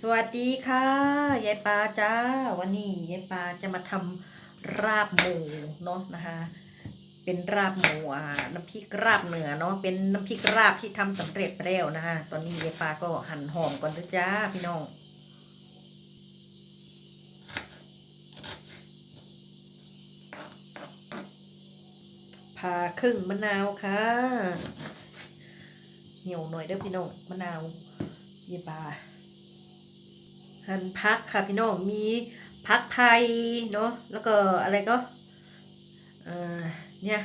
สวัสดีค่ะยายปาจ้า วันนี้ยายปาจะมาทำราบหมูเนาะนะคะเป็นราบหมูอ่าน้ำพริกราบเหนือเนาะเป็นน้ำพริกราบที่ทำสำเร็จแล้วนะคะตอนนี้ยายปาก็หั่นหอมก่อนนะจ้าพี่น้องผ่าครึ่งมะนาวค่ะเหี่ยวหน่อยเด้อพี่น้องมะนาวเยบา หั่นพักค่ะพี่น้องมีพักไทยเนาะแล้วก็อะไรก็เอ่อเนี่ย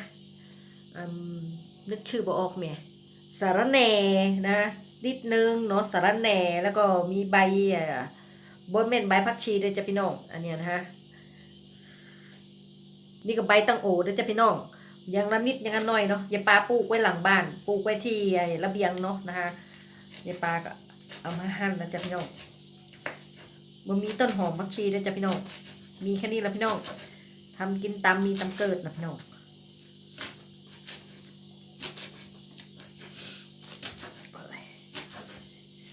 นึกชื่อบ่ออกเมียสารแหน่นะนิดนึงเนาะสารแหน่แล้วก็มีใบอะบนเม่นใบผักชีด้วยจ้ะพี่น้องอันเนี้ยนะฮะนี่ก็ใบตังโอด้วยจ้ะพี่น้องอย่างละนิดอย่างละหน่อยเนาะยายปลาปลูกไว้หลังบ้านปลูกไว้ที่ไอ้ระเบียงเนาะนะคะยายปลาก็เอามาหั่นนะจ๊ะพี่น้อง มันมีต้นหอมผักชีด้วยจ้ะพี่น้อง มีแค่นี้ละพี่น้องทำกินตามมีตามเกิดนะพี่น้อง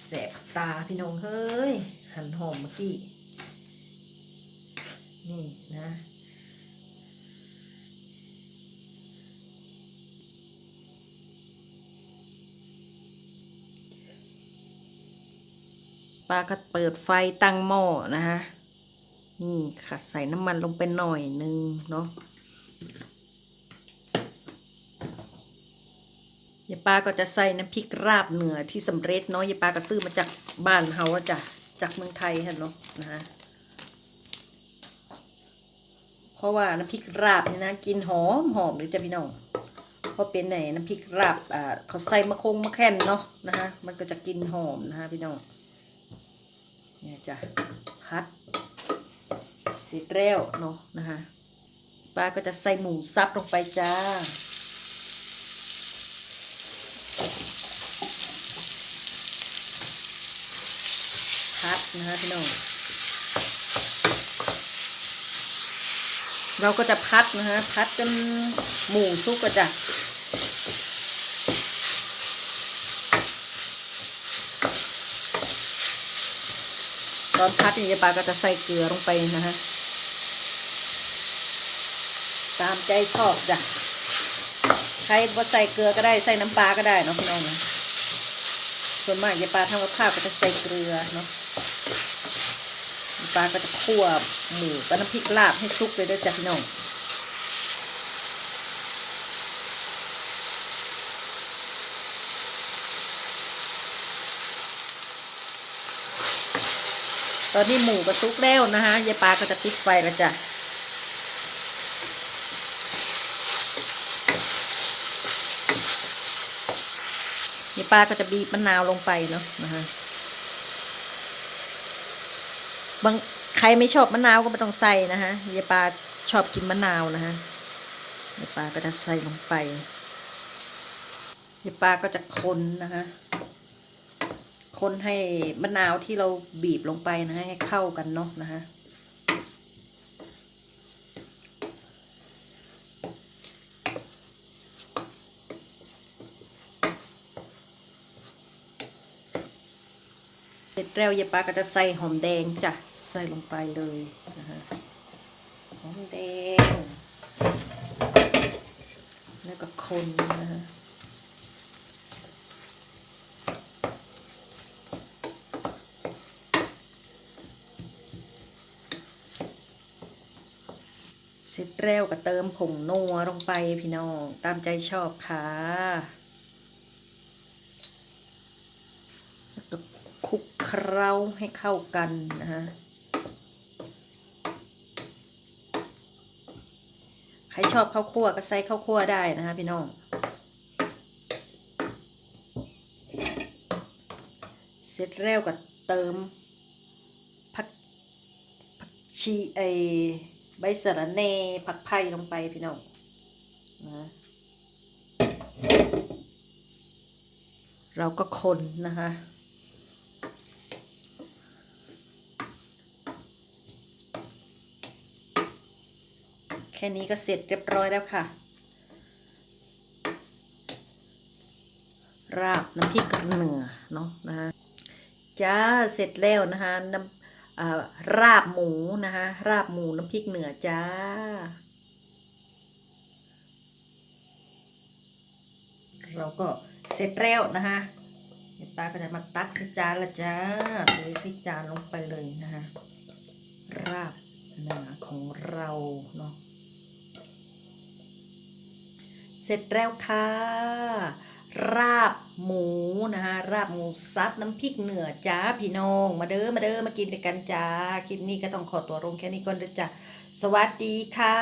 แสบตาพี่น้องเฮ้ย หั่นหอมเมื่อกี้ นี่นะ ปลาก็เปิดไฟตั้งหม้อนะคะนี่ค่ะใส่น้ำมันลงไปหน่อยนึงเนาะยายปาก็จะใส่น้ำพริกราบเหนือที่สำเร็จเนาะยายปาก็ซื้อมาจากบ้านเฮาจ้ะจากเมืองไทยฮะเนาะนะคะเพราะว่าน้ำพริกราบนี่นะกินหอมหอมเลยจ้ะพี่น้องเพราะเป็นไหนน้ำพริกราบอ่าเขาใส่มะคงมะแค่นเนาะนะคะมันก็จะกินหอมนะคะพี่น้อง เนี่ยจ้ะพัดเสร็จแล้วเนาะนะคะป้าก็จะใส่หมูสับลงไปจ้าพัดนะคะพี่น้องเราก็จะพัดนะฮะพัดจนหมูสุกก็จะ ตอนพัดนี่ยายปาก็จะใส่เกลือลงไปนะฮะตามใจชอบจ้ะใครบ่ใส่เกลือก็ได้ใส่น้ำปลาก็ได้เนาะพี่น้องนะส่วนมากยายปลาทำกับข้าวก็จะใส่เกลือเนาะปลาก็จะคั่วหมูกับน้ำพริกลาบให้ซุกเลยด้วยจ้ะพี่น้อง ตอนนี้หมูก็สุกแล้วนะคะยายปลาก็จะปิดไฟแล้วจ้ะยายปลาก็จะบีบมะนาวลงไปเนาะนะคะบางใครไม่ชอบมะนาวก็ไม่ต้องใส่นะคะยายปลาชอบกินมะนาวนะคะยายปลาก็จะใส่ลงไปยายปลาก็จะคนนะคะ คนให้มะนาวที่เราบีบลงไปนะฮะให้เข้ากันเนาะนะฮะเสร็จแล้วยายปาก็จะใส่หอมแดงจ้ะใส่ลงไปเลยนะฮะหอมแดง แล้วก็คนนะฮะ สร็จแล้วก็เติมผงนัวลงไปพี่น้อง ตามใจชอบค่ะแล้วก็คลุกเคล้าให้เข้ากันนะฮะใครชอบข้าวคั่วก็ใส่ข้าวคั่วได้นะคะพี่น้อง เสร็จแล้วก็เติมผักผักชีไอ ใบสะระแหน่ผักไผ่ลงไปพี่น้องนะเราก็คนนะคะแค่นี้ก็เสร็จเรียบร้อยแล้วค่ะ ราบน้ำพริกกระเหนือเนาะนะคะจ้าเสร็จแล้วนะคะน้ำ ราบหมูนะคะราบหมูน้ำพริกเหนือจ้า เราก็เสร็จแล้วนะคะเดี๋ยวป้าก็จะมาตักใส่จานละจ้าเลยใส่จานลงไปเลยนะคะราบเหนือของเราเนาะเสร็จแล้วค่ะ ราบ หมูนะคะราบหมูซับน้ำพริกเหนือจ้าพี่น้อง มาเด้อมาเด้อมากินไปกันจ้า คลิปนี้ก็ต้องขอตัวลงแค่นี้ก่อนเด้อจ้าสวัสดีค่ะ